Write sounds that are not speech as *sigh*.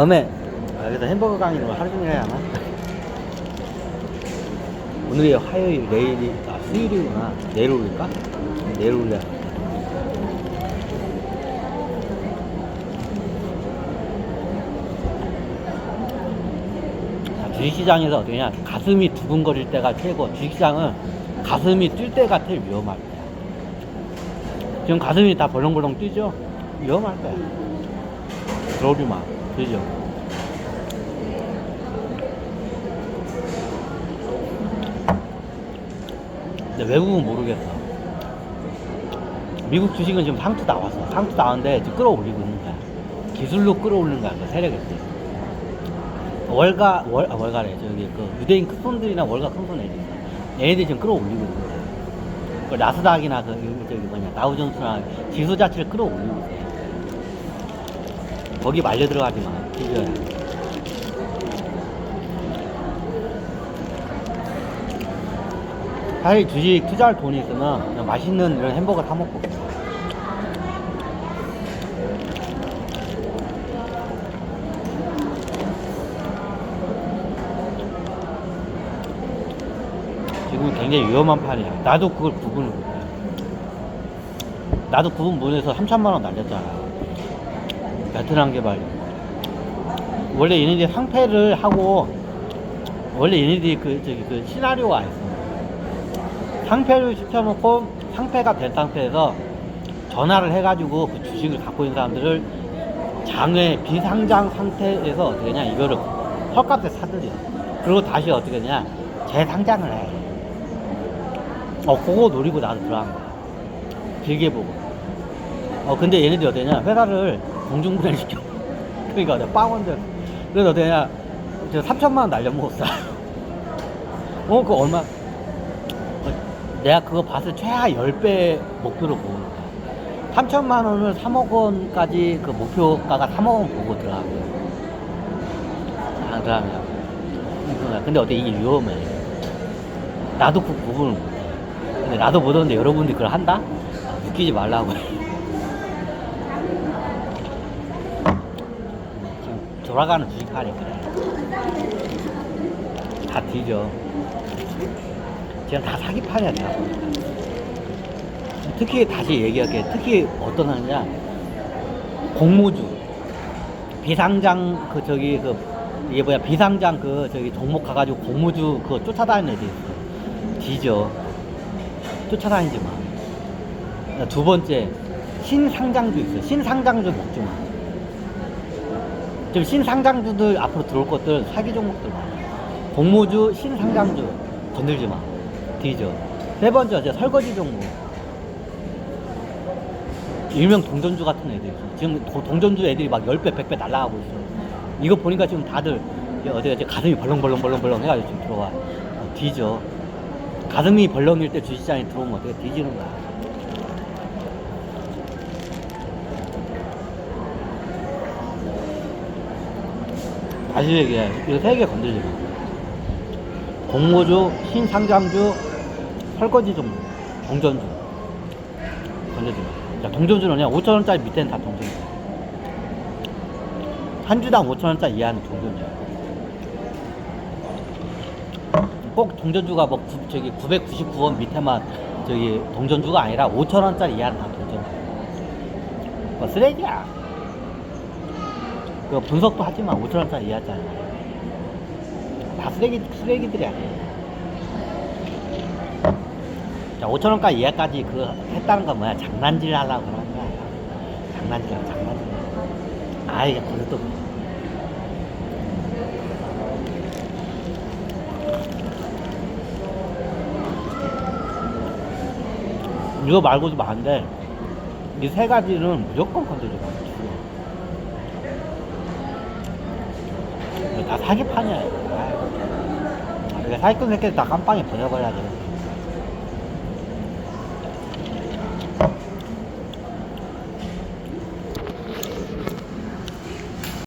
어메 아, 여기서 햄버거 강의는 하루 종일 해야 하나? 오늘이 화요일 내일이 아 수요일이구나. 내일 올릴까? 내일 올려 자, 주식시장에서 어떻게 냐? 가슴이 두근거릴 때가 최고. 주식시장은 가슴이 뛸 때가 제일 위험할 거야. 지금 가슴이 다 벌렁벌렁 뛰죠? 위험할 거야. 들어오지 마 그죠? 근데 외국은 모르겠어. 미국 주식은 지금 상투 나왔어. 상투 나왔는데 지금 끌어올리고 있는 거야. 기술로 끌어올리는 거야. 그 세력을. 월가, 월, 아, 월가래. 저기 그 유대인 큰 손들이나 월가 큰손 애들. 얘네들이 지금 끌어올리고 있는 거야. 그 나스닥이나 그, 저기 뭐냐, 다우존스나 지수 자체를 끌어올리고 있어. 거기 말려 들어가지 마. 뒤져야. 사실 주식 투자할 돈이 있으면 그냥 맛있는 이런 햄버거 사 먹고 지금 굉장히 위험한 판이야 나도 그걸 구분을 못해 나도 구분 못해서 3천만 원 날렸잖아 베트남 개발 원래 얘네들이 상패를 하고 원래 얘네들이 그 저기 그 시나리오가 있어 상패를 시켜놓고 상패가 된 상태에서 전화를 해가지고 그 주식을 갖고 있는 사람들을 장외 비상장 상태에서 어떻게 하냐 이거를 헐값에 사들여 그리고 다시 어떻게 하냐 재상장을 해. 어 그거 노리고 나도 들어간 거야. 길게 보고. 어 근데 얘네들이 하냐 회사를 공중분해 시켜. 그러니까 내가 빵원들 그래서 하냐 저 3천만 원 날려먹었어. *laughs* 어 그거 얼마 내가 그거 봤을 때 최하 10배 목표로 거야. 3천만 원을 3억 원까지 그 목표가가 3억 원 보고 들어가고요. 아, 그러면. 근데 어때 이게 위험해. 나도 그 부분을 못해. 근데 나도 못하는데 여러분들이 그걸 한다? 아, 웃기지 말라고. *laughs* 지금 돌아가는 그래. 다 뒤져. 지금 다 사기판이야, 보니까. 특히 다시 얘기할게. 특히 어떤 하느냐. 공모주. 비상장, 그, 저기, 그, 이게 뭐야, 비상장 그, 저기, 종목 가가지고 공모주 그거 쫓아다니는 애들 있어. 뒤져. 쫓아다니지 마. 두 번째, 신상장주 있어. 신상장주 먹지 마. 지금 신상장주들 앞으로 들어올 것들 사기 종목들. 공모주, 신상장주 건들지 마. 뒤져. 세 번째, 이제 설거지 종목. 일명 동전주 같은 애들. 지금 도- 동전주 애들이 막 10배, 100배 날라가고 있어. 이거 보니까 지금 다들 어디가 이제 가슴이 벌렁벌렁벌렁벌렁 해가지고 지금 들어와. 어, 뒤져. 가슴이 벌렁일 때 주식시장에 들어오면 어떻게 뒤지는 거야. 다시 얘기해. 이거 세 개 건들지 마. 공모주, 신상장주, 설거지 종목, 동전주. 건들지 마. 자, 동전주는 그냥 5천원짜리 밑에는 다 동전주. 한 주당 5천원짜리 이하는 동전주. 꼭 동전주가 뭐 구, 저기 999원 밑에만 저기 동전주가 아니라 5천원짜리 이하는 다 동전주. 뭐 쓰레기야. 그 분석도 하지만 5천 원짜리 이하짜리. 다 쓰레기, 쓰레기들이야. 자, 5천 원까지 이하까지 그 했다는 건 뭐야? 장난질 하려고 그러는 거야. 장난질, 장난질. 아, 이게 또. 이거 말고도 많은데, 이 세 가지는 무조건 마. 다 사기판이야. 이거. 아이고. 아, 그래, 사기꾼 새끼들 다 깜빵에 보내버려야 돼.